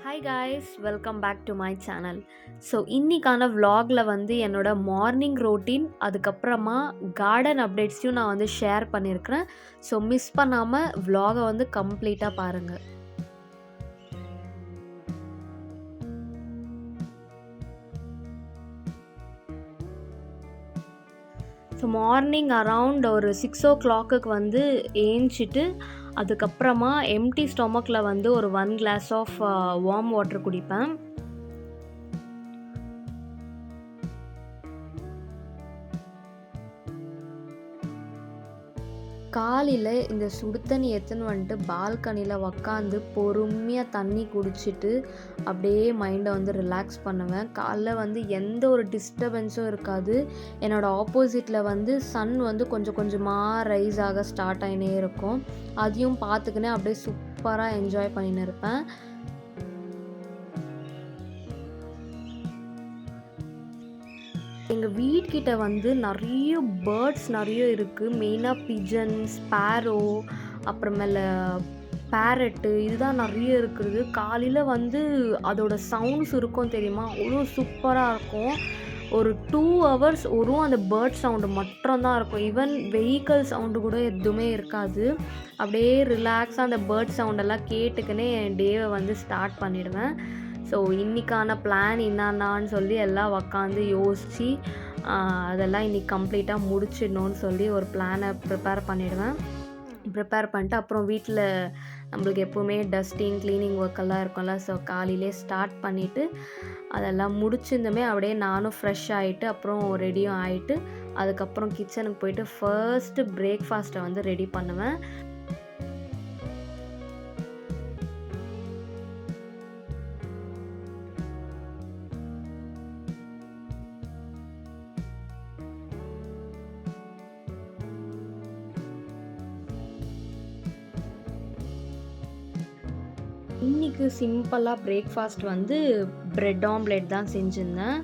Hi guys welcome back to my channel so இன்றைக்கான வ்ளாகில் வந்து என்னோட மார்னிங் ரொட்டீன் அதுக்கப்புறமா கார்டன் அப்டேட்ஸையும் நான் வந்து ஷேர் பண்ணியிருக்கிறேன் ஸோ மிஸ் பண்ணாமல் விலாகை வந்து கம்ப்ளீட்டாக பாருங்கள் ஸோ மார்னிங் அரவுண்ட் ஒரு சிக்ஸ் ஓ கிளாக்குக்கு வந்து ஏஞ்சிட்டு அதுக்கப்புறமா எம்டி ஸ்டொமக்கில் வந்து ஒரு one glass of warm water குடிப்பேன். காலையில் இந்த சுடு தண்ணி எடுத்துன்னு வந்துட்டு பால்கனியில் உக்காந்து பொறுமையாக தண்ணி குடிச்சிட்டு அப்படியே மைண்டை வந்து ரிலாக்ஸ் பண்ணுவேன். காலைல வந்து எந்த ஒரு டிஸ்டர்பன்ஸும் இருக்காது. என்னோடய ஆப்போசிட்டில் வந்து சன் வந்து கொஞ்சம் கொஞ்சமாக ரைஸ் ஆக ஸ்டார்ட் ஆகினே இருக்கும். அதையும் பார்த்துக்கினே அப்படியே சூப்பராக என்ஜாய் பண்ணின்னு இருப்பேன். எங்கள் வீட்கிட்ட வந்து நிறைய பேர்ட்ஸ் நிறைய இருக்குது மெயினாக பிஜன் ஸ்பேரோ அப்புறமேல பேரட்டு இதுதான் நிறைய இருக்குது காலையில் வந்து அதோட சவுண்ட்ஸ் இருக்கும் தெரியுமா? அவ்வளோ சூப்பராக இருக்கும். ஒரு டூ ஹவர்ஸ் ஒரு அந்த பேர்ட் சவுண்டு மட்டும்தான் இருக்கும். ஈவன் வெஹிக்கல் சவுண்டு கூட எதுவுமே இருக்காது. அப்படியே ரிலாக்ஸாக அந்த பேர்ட் சவுண்டெல்லாம் கேட்டுக்கினே என் டேவை வந்து ஸ்டார்ட் பண்ணிடுவேன். ஸோ இன்றைக்கான பிளான் என்னென்னான்னு சொல்லி எல்லாம் உக்காந்து யோசித்து அதெல்லாம் இன்றைக்கி கம்ப்ளீட்டாக முடிச்சிடணும்னு சொல்லி ஒரு பிளானை ப்ரிப்பேர் பண்ணிவிடுவேன் ப்ரிப்பேர் பண்ணிட்டு அப்புறம் வீட்டில் நம்மளுக்கு எப்போவுமே டஸ்டிங் க்ளீனிங் ஒர்க்கெல்லாம் இருக்கும்ல ஸோ காலையிலே ஸ்டார்ட் பண்ணிவிட்டு அதெல்லாம் முடிச்சிருந்துமே அப்படியே நானும் ஃப்ரெஷ் ஆகிட்டு அப்புறம் ரெடியும் ஆகிட்டு அதுக்கப்புறம் கிச்சனுக்கு போயிட்டு ஃபர்ஸ்ட்டு பிரேக்ஃபாஸ்ட்டை வந்து ரெடி பண்ணுவேன். இன்றைக்கி சிம்பிளாக பிரேக்ஃபாஸ்ட் வந்து ப்ரெட் ஆம்லேட் தான் செஞ்சுருந்தேன்.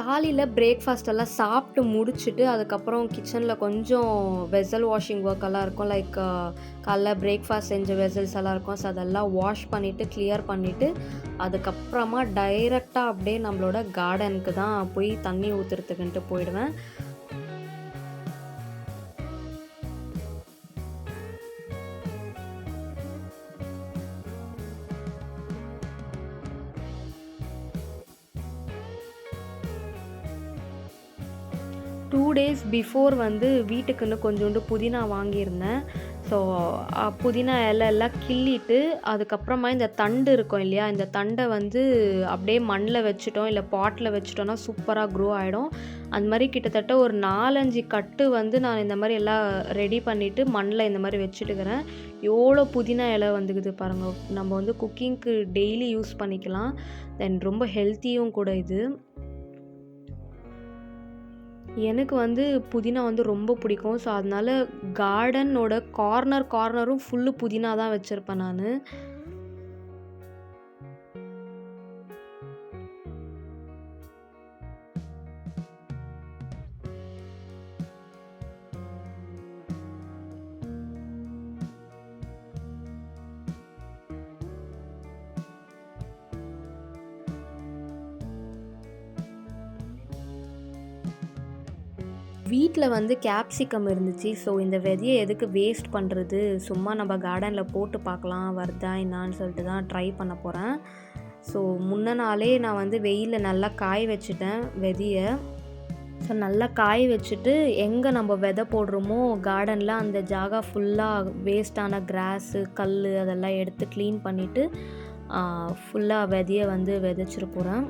காலையில் பிரேக்ஃபாஸ்ட் எல்லாம் சாப்பிட்டு முடிச்சுட்டு அதுக்கப்புறம் கிச்சனில் கொஞ்சம் வெசல் வாஷிங் ஒர்க் எல்லாம் இருக்கும். லைக் காலைல பிரேக்ஃபாஸ்ட் செஞ்ச வெசல்ஸ் எல்லாம் இருக்கும். ஸோ அதெல்லாம் வாஷ் பண்ணிவிட்டு கிளியர் பண்ணிவிட்டு அதுக்கப்புறமா டைரெக்டாக அப்படியே நம்மளோட கார்டனுக்கு தான் போய் தண்ணி ஊற்றுறதுக்குன்ட்டு போயிடுவேன். டூ டேஸ் பிஃபோர் வந்து வீட்டுக்குன்னு கொஞ்சோண்டு புதினா வாங்கியிருந்தேன். ஸோ புதினா இலை எல்லாம் கிள்ளிட்டு அதுக்கப்புறமா இந்த தண்டு இருக்கும் இல்லையா இந்த தண்டை வந்து அப்படியே மண்ணில் வச்சுட்டோம் இல்லை பாட்டில் வச்சுட்டோன்னா சூப்பராக க்ரோ ஆகிடும் அந்த மாதிரி கிட்டத்தட்ட ஒரு நாலஞ்சு கட்டு வந்து நான் இந்த மாதிரி எல்லாம் ரெடி பண்ணிவிட்டு மண்ணில் இந்த மாதிரி வச்சுட்டுக்கிறேன். எவ்வளோ புதினா இலை வந்துக்குது பாருங்கள் நம்ம வந்து குக்கிங்க்கு டெய்லி யூஸ் பண்ணிக்கலாம். தென் ரொம்ப ஹெல்த்தியும் கூட இது. எனக்கு வந்து புதினா வந்து ரொம்ப பிடிக்கும். ஸோ அதனால் கார்டனோட கார்னர் கார்னரும் ஃபுல்லு புதினா தான் வச்சுருப்பேன் நான். வீட்டில் வந்து கேப்சிகம் இருந்துச்சு. ஸோ இந்த விதையை எதுக்கு வேஸ்ட் பண்ணுறது சும்மா நம்ம கார்டனில் போட்டு பார்க்கலாம். வருதா என்னான்னு சொல்லிட்டு தான் ட்ரை பண்ண போகிறேன் ஸோ முன்ன நாளே நான் வந்து வெயிலில் நல்லா காய வச்சுட்டேன் விதையை. ஸோ நல்லா காய வச்சுட்டு எங்கே நம்ம விதை போடுறோமோ கார்டனில் அந்த ஜாகா ஃபுல்லாக வேஸ்டான கிராஸு கல் அதெல்லாம் எடுத்து க்ளீன் பண்ணிவிட்டு ஃபுல்லாக விதையை வந்து விதைச்சிட்டு போகிறேன்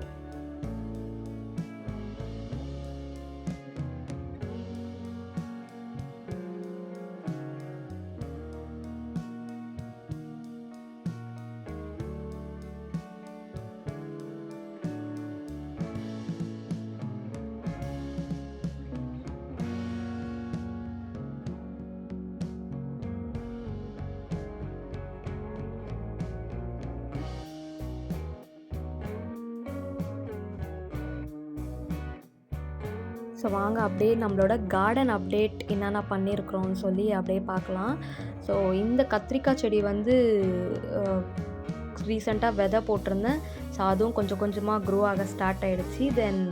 ஸோ வாங்க அப்படியே நம்மளோட கார்டன் அப்டேட் என்னென்ன பண்ணியிருக்கிறோம்னு சொல்லி அப்படியே பார்க்கலாம். ஸோ இந்த கத்திரிக்காய் செடி வந்து ரீசெண்டாக விதை போட்டிருந்தேன். ஸோ அதுவும் கொஞ்சம் கொஞ்சமாக க்ரோ ஆக ஸ்டார்ட் ஆகிடுச்சு தென்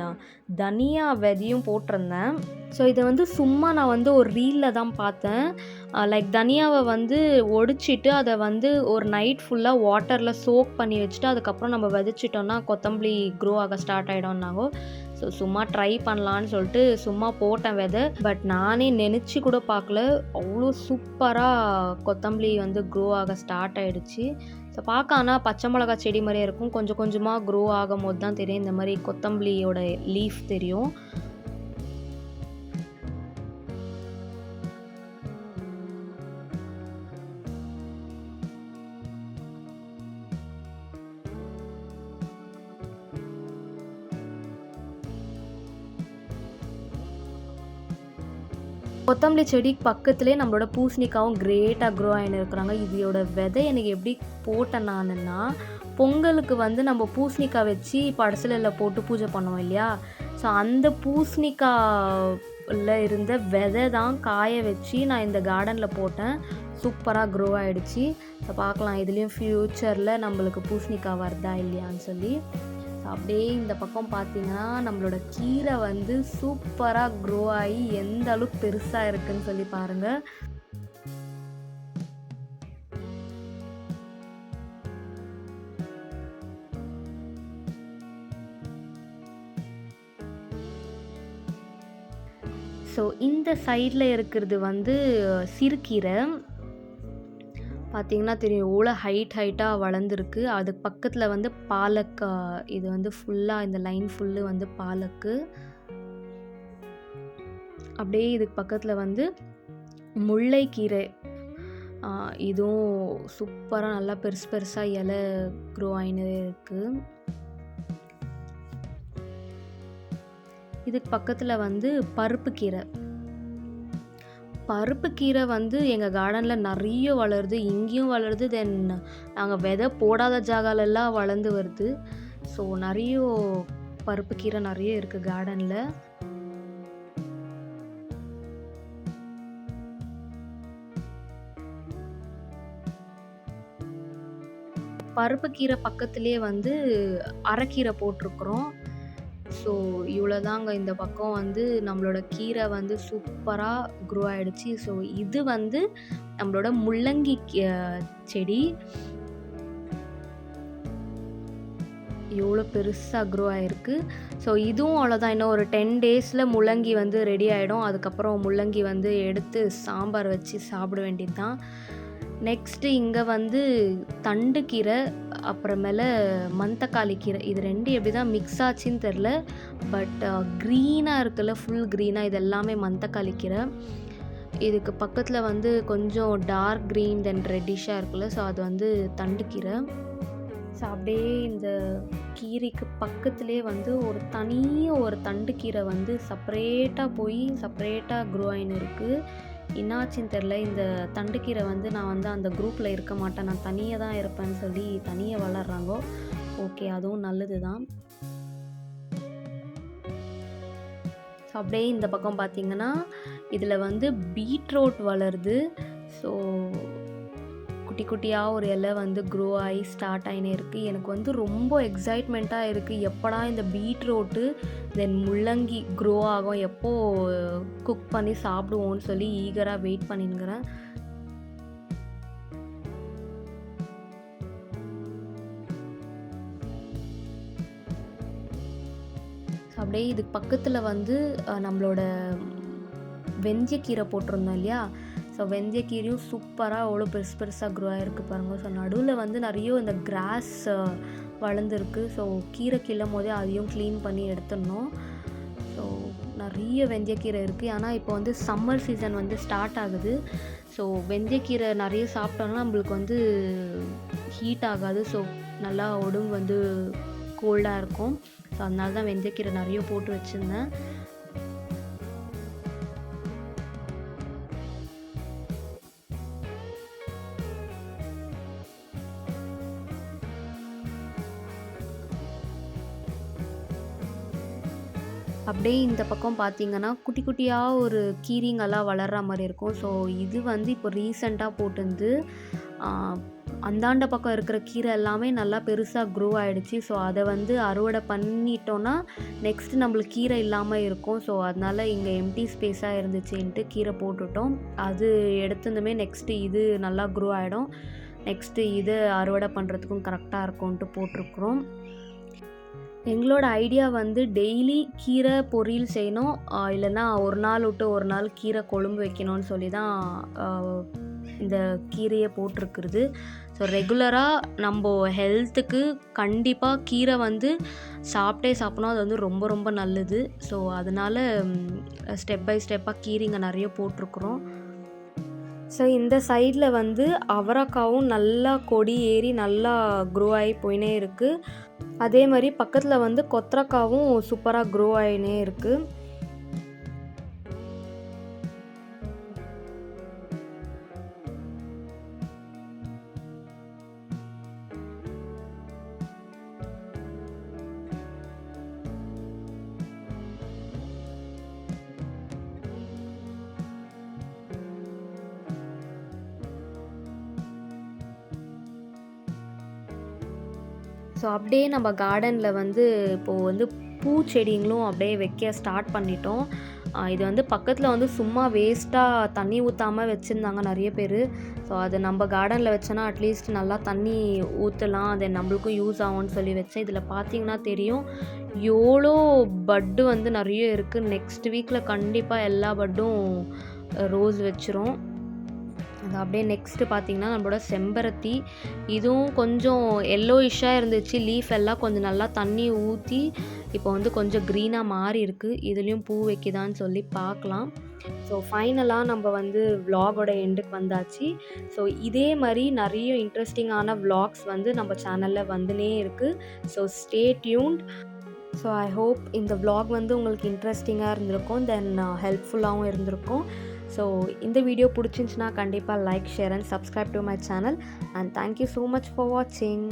தனியா விதையும் போட்டிருந்தேன். ஸோ இதை வந்து சும்மா நான் வந்து ஒரு ரீலில் தான் பார்த்தேன். லைக் தனியாவை வந்து ஒடிச்சிட்டு அதை வந்து ஒரு நைட் ஃபுல்லாக வாட்டரில் சோக் பண்ணி வச்சுட்டு அதுக்கப்புறம் நம்ம விதைச்சிட்டோன்னா கொத்தமல்லி க்ரோ ஆக ஸ்டார்ட் ஆகிடும்னாங்க ஸோ சும்மா ட்ரை பண்ணலான்னு சொல்லிட்டு சும்மா போட்டேன் விதை. பட் நானே நினச்சி கூட பார்க்கல. அவ்வளோ சூப்பராக கொத்தமல்லி வந்து க்ரோ ஆக ஸ்டார்ட் ஆகிடுச்சு ஸோ பார்க்க ஆனால் பச்சை மிளகா செடி மாதிரியே இருக்கும். கொஞ்சம் கொஞ்சமாக க்ரோ ஆகும் போது தான் தெரியும். இந்த மாதிரி கொத்தமல்லியோட லீஃப் தெரியும். கொத்தமல்லி செடி பக்கத்துலேயே நம்மளோட பூசணிக்காவும் கிரேட்டாக க்ரோ ஆகின்னு இருக்கிறாங்க. இதோட விதை எனக்கு எப்படி போட்டேன் நானுன்னா பொங்கலுக்கு வந்து நம்ம பூசணிக்காய் வச்சு படசலில் போட்டு பூஜை பண்ணுவோம் இல்லையா? ஸோ அந்த பூசணிக்காயில் இருந்த விதை தான் காய வச்சு நான் இந்த கார்டனில் போட்டேன். சூப்பராக க்ரோ ஆகிடுச்சு ஸோ பார்க்கலாம் இதுலேயும் ஃப்யூச்சரில் நம்மளுக்கு பூசணிக்காய் வருதா இல்லையான்னு சொல்லி. அப்படியே இந்த பக்கம் பார்த்தீங்கன்னா நம்மளோட கீரை வந்து சூப்பராக க்ரோ ஆகி எந்த அளவுக்கு பெருசாக இருக்குன்னு சொல்லி பாருங்கள் ஸோ இந்த சைடில் இருக்கிறது வந்து சிறுகீரை. பார்த்தீங்கன்னா தெரியும். எவ்வளோ ஹைட் ஹைட்டாக வளர்ந்துருக்கு. அதுக்கு பக்கத்தில் வந்து பாலக் இது வந்து ஃபுல்லாக இந்த லைன் ஃபுல்லு வந்து பாலக்கு. அப்படியே இதுக்கு பக்கத்தில் வந்து முல்லைக்கீரை. இதுவும் சூப்பராக நல்லா பெருசு பெருசாக இலை க்ரோ ஆகினே இருக்குது இதுக்கு பக்கத்தில் வந்து பருப்பு கீரை பருப்பு கீரை வந்து எங்கள் கார்டனில் நிறைய வளருது. இங்கேயும் வளருது. தென் நாங்கள் விதை போடாத ஜாகாலெல்லாம் வளர்ந்து வருது. ஸோ நிறைய பருப்பு கீரை நிறைய இருக்குது கார்டனில் பருப்பு கீரை பக்கத்துலேயே வந்து அரைக்கீரை போட்டிருக்குறோம். ஸோ இவ்வளோதாங்க இந்த பக்கம் வந்து நம்மளோட கீரை வந்து சூப்பராக க்ரோ ஆகிடுச்சு ஸோ இது வந்து நம்மளோட முள்ளங்கி செடி. எவ்வளோ பெருசாக க்ரோ ஆகிருக்கு ஸோ இதுவும் அவ்வளோதான் இன்னும் ஒரு டென் டேஸில் முள்ளங்கி வந்து ரெடி ஆகிடும் அதுக்கப்புறம் முள்ளங்கி வந்து எடுத்து சாம்பார் வச்சு சாப்பிட வேண்டியது தான் நெக்ஸ்ட்டு இங்கே வந்து தண்டு கீரை அப்புறமேல மந்தக்காளி கீரை. இது ரெண்டு எப்படி தான் மிக்ஸ் ஆச்சுன்னு தெரில பட் க்ரீனாக இருக்குல்ல ஃபுல் க்ரீனாக இது எல்லாமே மந்தக்காளி கீரை. இதுக்கு பக்கத்தில் வந்து கொஞ்சம் டார்க் க்ரீன் தென் ரெட்டிஷாக இருக்குல்ல ஸோ அது வந்து தண்டு கீரை. ஸோ அப்படியே இந்த கீரைக்கு பக்கத்துலேயே வந்து ஒரு தனியாக ஒரு தண்டு கீரை வந்து செப்பரேட்டாக போய் செப்பரேட்டாக க்ரோ ஆகின்னு இருக்குது என்னாச்சுன்னு தெரில இந்த தண்டுக்கீரை வந்து நான் வந்து அந்த குரூப்பில் இருக்க மாட்டேன். நான் தனியாக தான் இருப்பேன்னு சொல்லி தனியாக வளர்கிறாங்கோ ஓகே அதுவும் நல்லது தான் ஸோ அப்படியே இந்த பக்கம் பார்த்திங்கன்னா இதில் வந்து பீட்ரூட் வளருது. ஸோ குட்டி குட்டியாக ஒரு இலை வந்து க்ரோ ஆகி ஸ்டார்ட் ஆகினே இருக்குது எனக்கு வந்து ரொம்ப எக்ஸைட்மெண்ட்டாக இருக்குது எப்படா இந்த பீட்ரூட்டு தென் முள்ளங்கி க்ரோ ஆகும். எப்போது குக் பண்ணி சாப்பிடுவோன்னு சொல்லி ஈகராக வெயிட் பண்ணினுங்கிறேன் அப்படியே இதுக்கு பக்கத்தில் வந்து நம்மளோட வெந்தயக்கீரை போட்டிருந்தோம் இல்லையா? ஸோ வெந்தயக்கீரையும் சூப்பராக அவ்வளோ பெருசு பெருசாக க்ரோ ஆகிருக்கு பாருங்கள் ஸோ நடுவில் வந்து நிறைய இந்த கிராஸ் வளர்ந்துருக்கு. ஸோ கீரை கிள்ளும் போதே அதையும் க்ளீன் பண்ணி எடுத்துடணும். ஸோ நிறைய வெந்தயக்கீரை இருக்குது ஆனால் இப்போ வந்து சம்மர் சீசன் வந்து ஸ்டார்ட் ஆகுது. ஸோ வெந்தயக்கீரை நிறைய சாப்பிட்டோம்னா நம்மளுக்கு வந்து ஹீட் ஆகாது. ஸோ நல்லா உடம்பு வந்து கோல்டாக இருக்கும். ஸோ அதனால தான் வெந்தயக்கீரை நிறைய போட்டு வச்சுருந்தேன். அப்படியே இந்த பக்கம் பார்த்தீங்கன்னா, குட்டி குட்டியாக ஒரு கீரிங்கெல்லாம் வளர்ற மாதிரி இருக்கும். ஸோ இது வந்து இப்போ ரீசென்ட்டா போட்டிருந்து. அந்தாண்ட பக்கம் இருக்கிற கீரை எல்லாமே நல்லா பெருசாக க்ரோ ஆகிடுச்சி ஸோ அதை வந்து அறுவடை பண்ணிட்டோன்னா நெக்ஸ்ட் நம்மளுக்கு கீரை இல்லாமல் இருக்கும். ஸோ அதனால் இங்கே எம்டி ஸ்பேஸாக இருந்துச்சுன்ட்டு கீரை போட்டுட்டோம். அது எடுத்துருந்துமே நெக்ஸ்ட்டு இது நல்லா க்ரோ ஆகிடும் நெக்ஸ்ட்டு இது அறுவடை பண்ணுறதுக்கும் கரெக்டாக இருக்கும்ன்ட்டு போட்டிருக்கிறோம். எங்களோட ஐடியா வந்து டெய்லி கீரை பொரியல் செய்யணும். இல்லைன்னா ஒரு நாள் விட்டு ஒரு நாள் கீரை கொழும்பு வைக்கணும்னு சொல்லி தான் இந்த கீரையை போட்டிருக்கிறது. ஸோ ரெகுலராக நம்ம ஹெல்த்துக்கு கண்டிப்பாக கீரை வந்து சாப்பிட்டே சாப்பிடணும். அது வந்து ரொம்ப ரொம்ப நல்லது. ஸோ அதனால ஸ்டெப் பை ஸ்டெப்பா கீரைங்க நிறைய போட்டிருக்குறோம் ஸோ இந்த சைடில் வந்து அவரக்காவும் நல்லா கொடி ஏறி நல்லா க்ரோ ஆகி போயினே இருக்குது அதே மாதிரி பக்கத்தில் வந்து கொத்தரக்காவும் சூப்பராக க்ரோ ஆகினே இருக்குது ஸோ அப்படியே நம்ம கார்டனில் வந்து இப்போது வந்து பூச்செடிங்களும் அப்படியே வைக்க ஸ்டார்ட் பண்ணிட்டோம். இது வந்து பக்கத்தில் வந்து சும்மா வேஸ்ட்டாக தண்ணி ஊற்றாமல் வச்சுருந்தாங்க நிறைய பேர் ஸோ அதை நம்ம கார்டனில் வச்சோன்னா அட்லீஸ்ட் நல்லா தண்ணி ஊற்றலாம் தென் நம்மளுக்கும் யூஸ் ஆகும்னு சொல்லி வச்சேன். இதில் பார்த்தீங்கன்னா தெரியும். எவ்வளோ பட்டு வந்து நிறைய இருக்குது நெக்ஸ்ட் வீக்கில் கண்டிப்பாக எல்லா பட்டும் ரோஸ் வச்சிரும் அது அப்படியே நெக்ஸ்ட்டு பார்த்தீங்கன்னா, நம்மளோட செம்பருத்தி. இதுவும் கொஞ்சம் எல்லோயிஷாக இருந்துச்சு. லீஃப் எல்லாம் கொஞ்சம் நல்லா தண்ணி ஊற்றி இப்போ வந்து கொஞ்சம் க்ரீனாக மாறி இருக்குது இதுலேயும் பூ வைக்குதான்னு சொல்லி பார்க்கலாம். ஸோ ஃபைனலாக நம்ம வந்து விலாகோட எண்டுக்கு வந்தாச்சு. ஸோ இதே மாதிரி நிறைய இன்ட்ரெஸ்டிங்கான விலாக்ஸ் வந்து நம்ம சேனலில் வந்துனே இருக்குது so stay tuned. So I hope இந்த விலாக் வந்து உங்களுக்கு இன்ட்ரெஸ்டிங்காக இருந்திருக்கும். தென் ஹெல்ப்ஃபுல்லாகவும் uh, இருந்திருக்கும். ஸோ இந்த வீடியோ பிடிச்சிருந்துச்சுன்னா கண்டிப்பாக like, share and subscribe to my channel. And thank you so much for வாட்சிங்.